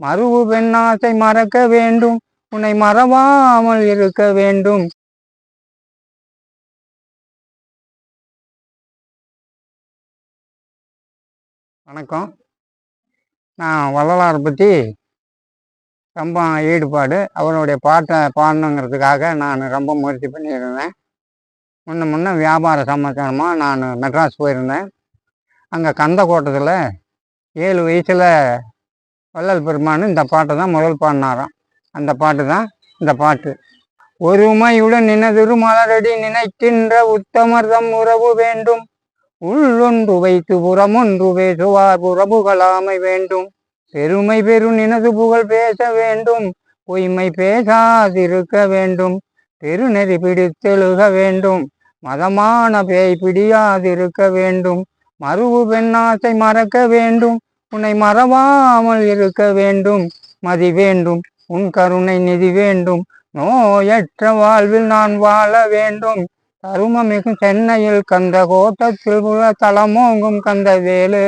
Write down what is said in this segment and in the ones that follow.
மறுவு பெண்ணாசை மறக்க வேண்டும். உன்னை மறவாமல் இருக்க வேண்டும். வணக்கம். நான் வள்ளலாரை பற்றி ரொம்ப ஈடுபாடு. அவருடைய பாட்டை பாடணுங்கிறதுக்காக நான் ரொம்ப முயற்சி பண்ணியிருந்தேன். முன்ன முன்ன வியாபார சமாச்சாரமாக நான் மெட்ராஸ் போயிருந்தேன். அங்கே கந்தக்கோட்டத்தில் ஏழு வயசில் வள்ளல் பெருமான் இந்த பாட்டை தான் முதல் பாடினாராம். அந்த பாட்டு தான் இந்த பாட்டு. ஒருமையுடன் நினதிரு மலரடி நினைக்கின்ற உத்தமர்தம் உறவு வேண்டும். உள்ளொன்று வைத்து புறமொன்று பேசுவார் உறவுகளாமை வேண்டும். பெருமை பெரு நினது புகழ் பேச வேண்டும். பொய்மை பேசாதிருக்க வேண்டும். பெருநெறி பிடித்தெழுக வேண்டும். மதமான பேய் பிடியாதிருக்க வேண்டும். மறுவு பெண்ணாசை மறக்க வேண்டும். உன்னை மறவாமல் இருக்க வேண்டும் மதி வேண்டும் உன் கருணை நிதி வேண்டும். நோயற்ற வாழ்வில் நான் வாழ வேண்டும். தருமமிகு சென்னையில் கந்த கோட்டத்தில் உள்ள தலமோங்கும் கந்த வேலு.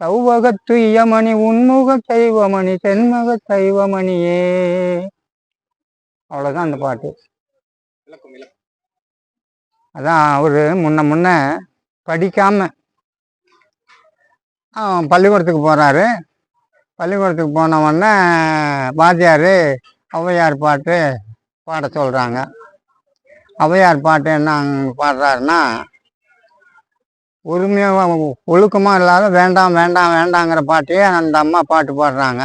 சௌவகத் துய்யமணி உன்முக சைவமணி தென்முக சைவமணியே அவ்வளோதான் அந்த பாட்டு. அதான் அவரு முன்ன முன்ன படிக்காம ஆ, பள்ளிக்கூடத்துக்கு போகிறாரு பள்ளிக்கூடத்துக்கு போன உடனே வாத்தியார் ஔவையார் பாட்டு பாட சொல்கிறாங்க ஔவையார் பாட்டு என்ன பாடுறாருன்னா உரிமையாக ஒழுக்கமாக இல்லாத வேண்டாம் வேண்டாம் வேண்டாங்கிற பாட்டையே அந்த அம்மா பாட்டு பாடுறாங்க.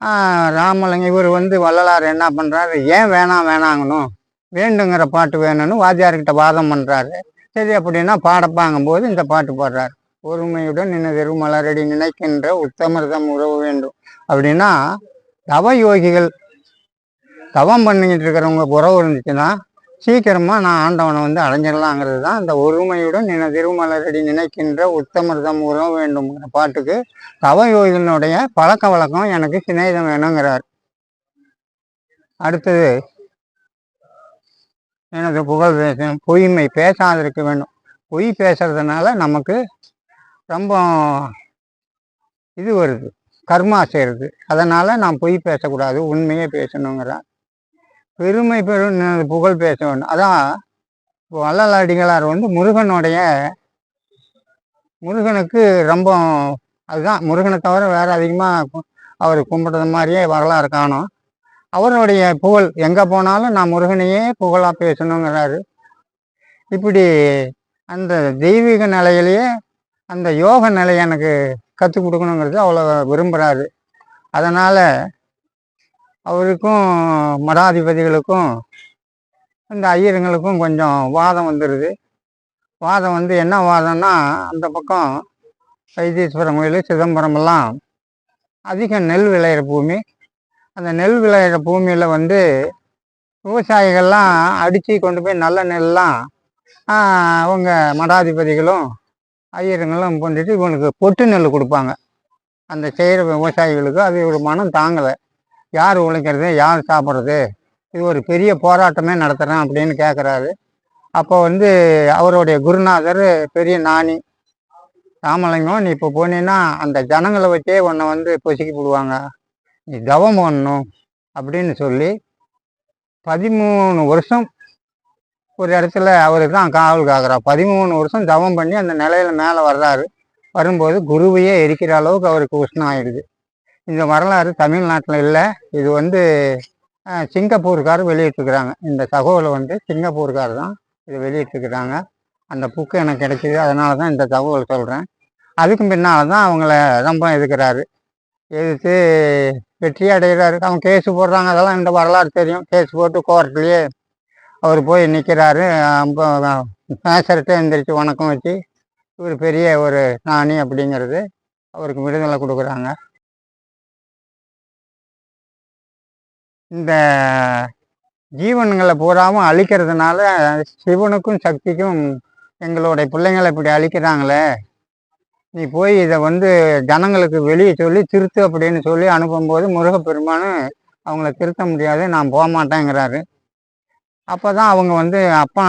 ராமலிங்கம் ராமலிங்க இவர் வந்து வள்ளலார் என்ன பண்ணுறாரு ஏன் வேணாம் வேணாங்கணும் வேண்டுங்கிற பாட்டு வேணும்னு வாத்தியார்கிட்ட வாதம் பண்ணுறாரு சரி அப்படின்னா பாடப்பாங்கும் போது இந்த பாட்டு பாடுறாரு. ஒருமையுடன் நினைதரு மலரடி நினைக்கின்ற உத்தமர்தம் உறவு வேண்டும். அப்படின்னா தவ யோகிகள் தவம் பண்ணிக்கிட்டு இருக்கிறவங்க உறவு இருந்துச்சுன்னா சீக்கிரமாக நான் ஆண்டவனை வந்து அடைஞ்சிடலாங்கிறது தான் இந்த ஒருமையுடன் நின திருமலரடி நினைக்கின்ற உத்தமர்தம் உறவு வேண்டும்ங்கிற பாட்டுக்கு தவ யோகிகளுடைய பழக்க வழக்கம் எனக்கு சிநேகிதம் வேணுங்கிறார். அடுத்தது எனது புகழ் பேசும் பொய்மை பேசாதிருக்க வேண்டும். பொய் பேசுறதுனால நமக்கு ரொம்ப இது வருது. கர்மா செய்கிறது அதனால் நான் பொய் பேசக்கூடாது. உண்மையே பேசணுங்கிறார் பெருமை பெரும் புகழ் பேச வேண்டும். அதான் வள்ளல் அடிகளார் வந்து முருகனுடைய முருகனுக்கு ரொம்ப அதுதான் முருகனை தவிர வேறு அதிகமாக அவர் கும்பிடுறது மாதிரியே வரலாறு காணும். அவருடைய புகழ் எங்கே போனாலும் நான் முருகனையே புகழாக பேசணுங்கிறாரு. இப்படி அந்த தெய்வீக நிலையிலேயே அந்த யோக நிலையை எனக்கு கற்றுக் கொடுக்கணுங்கிறது அவ்வளோ விரும்புகிறாரு அதனால் அவருக்கும் மடாதிபதிகளுக்கும் இந்த ஐயருங்களுக்கும் கொஞ்சம் வாதம் வந்துடுது வாதம் வந்து என்ன வாதம்னா அந்த பக்கம் வைத்தீஸ்வரம் கோயில் சிதம்பரம்லாம் அதிக நெல் விளையிற பூமி. அந்த நெல் விளையிற பூமியில் வந்து விவசாயிகள்லாம் அடித்து கொண்டு போய் நல்ல நெல்லாம் அவங்க மடாதிபதிகளும் ஐயருங்கெல்லாம் பண்ணிட்டு இவனுக்கு பொட்டு நெல் கொடுப்பாங்க. அந்த செய்கிற விவசாயிகளுக்கு அது ஒரு மனம் தாங்கலை. யார் உழைக்கிறது? யார் சாப்பிட்றது? இது ஒரு பெரிய போராட்டமே நடத்துகிறேன் அப்படின்னு கேட்குறாரு அப்போ வந்து அவருடைய குருநாதர் பெரிய நாணி ராமலிங்கம் நீ இப்போ போனீன்னா அந்த ஜனங்களை வச்சே உன்னை வந்து பொசுக்கி போடுவாங்க. நீ தவம் பண்ணணும் அப்படின்னு சொல்லி பதிமூணு வருஷம் ஒரு இடத்துல அவருக்கு தான் காவல் காக்குறா பதிமூணு வருஷம் தவம் பண்ணி அந்த நிலையில மேலே வர்றாரு. வரும்போது குருவையே எரிக்கிற அளவுக்கு அவருக்கு உஷ்ணம் ஆயிடுது இந்த வரலாறு தமிழ்நாட்டில் இல்லை. இது வந்து சிங்கப்பூர்கார் வெளியிட்டிருக்கிறாங்க. இந்த தகவலை வந்து சிங்கப்பூர்கார் தான் இது வெளியிட்டிருக்கிறாங்க. அந்த புக்கு எனக்கு கிடைச்சிது அதனால தான் இந்த தகவல் சொல்கிறேன் அதுக்கும் பின்னால் தான் அவங்கள ரொம்ப எதுக்குறாரு எதிர்த்து வெற்றி அடைகிறாரு. அவங்க கேஸ் போடுறாங்க. அதெல்லாம் இந்த வரலாறு தெரியும். கேஸ் போட்டு கோர்ட்லேயே அவர் போய் நிற்கிறாரு பேசுறட்ட எந்திரிச்சு வணக்கம் வச்சு இவர் பெரிய ஒரு நாணி அப்படிங்கிறது அவருக்கு விடுதலை கொடுக்குறாங்க. இந்த ஜீவன்களை பூராவும் அழிக்கிறதுனால சிவனுக்கும் சக்திக்கும் எங்களுடைய பிள்ளைங்களை இப்படி அழிக்கிறாங்களே. நீ போய் இதை வந்து ஜனங்களுக்கு வெளியே சொல்லி திருத்து அப்படின்னு சொல்லி அனுப்பும்போது முருகப்பெருமானு அவங்கள திருத்த முடியாது நான் போக மாட்டேங்கிறாரு அப்போ தான் அவங்க வந்து அப்பா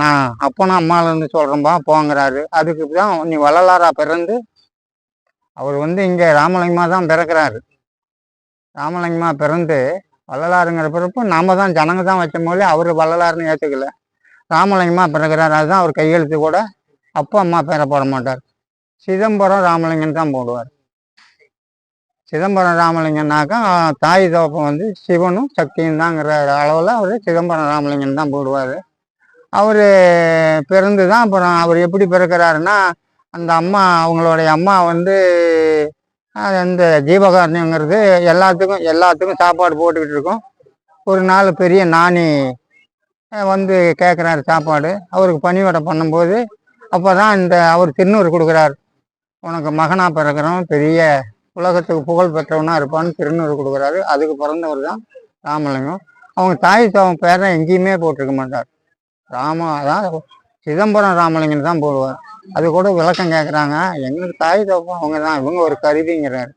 நான் அப்பனா அம்மாலேருந்து சொல்கிறேன்பா போங்கிறாரு. அதுக்கு தான் நீ வள்ளலாரா பிறந்து அவர் வந்து இங்கே ராமலிங்கமா தான் பிறக்கிறாரு. ராமலிங்கமா பிறந்து வள்ளலாருங்கிற பிறப்பு நாம தான் ஜனங்க தான் வச்ச மொழி அவர் வள்ளலாருன்னு ஏற்றுக்கல ராமலிங்கமா பிறக்கிறார் அதுதான் அவர் கையெழுத்து கூட அப்பா அம்மா பேரை போட மாட்டார். சிதம்பரம் ராமலிங்கன் தான் போடுவார். சிதம்பரம் ராமலிங்கன்னாக்கா தாய் தோப்பம் வந்து சிவனும் சக்தியும் தாங்கிற அளவில் அவர் சிதம்பரம் ராமலிங்கன் தான் போடுவார். அவர் பிறந்து தான் அப்புறம் அவர் எப்படி பிறக்கிறாருன்னா அந்த அம்மா அவங்களுடைய அம்மா வந்து அது அந்த ஜீவகாரணியங்கிறது எல்லாத்துக்கும் எல்லாத்துக்கும் சாப்பாடு போட்டுக்கிட்டு இருக்கோம். ஒரு நாள் பெரிய நாணி வந்து கேட்குறாரு சாப்பாடு. அவருக்கு பணிவிடை பண்ணும்போது அப்போ தான் இந்த அவர் திருநூறு கொடுக்குறாரு. உனக்கு மகனாக பிறக்கிறோம் பெரிய உலகத்துக்கு புகழ் பெற்றவனா இருப்பான்னு திருநூறு கொடுக்குறாரு. அதுக்கு பிறந்தவர் தான் ராமலிங்கம். அவங்க தாய் தவன் பேரை எங்கேயுமே போட்டிருக்க மாட்டார். ராம அதான் சிதம்பரம் ராமலிங்கம் தான் போடுவார். அது கூட விளக்கம் கேட்குறாங்க எங்களுக்கு தாய் தவம் அவங்க தான். இவங்க ஒரு கருவிங்கிறாரு.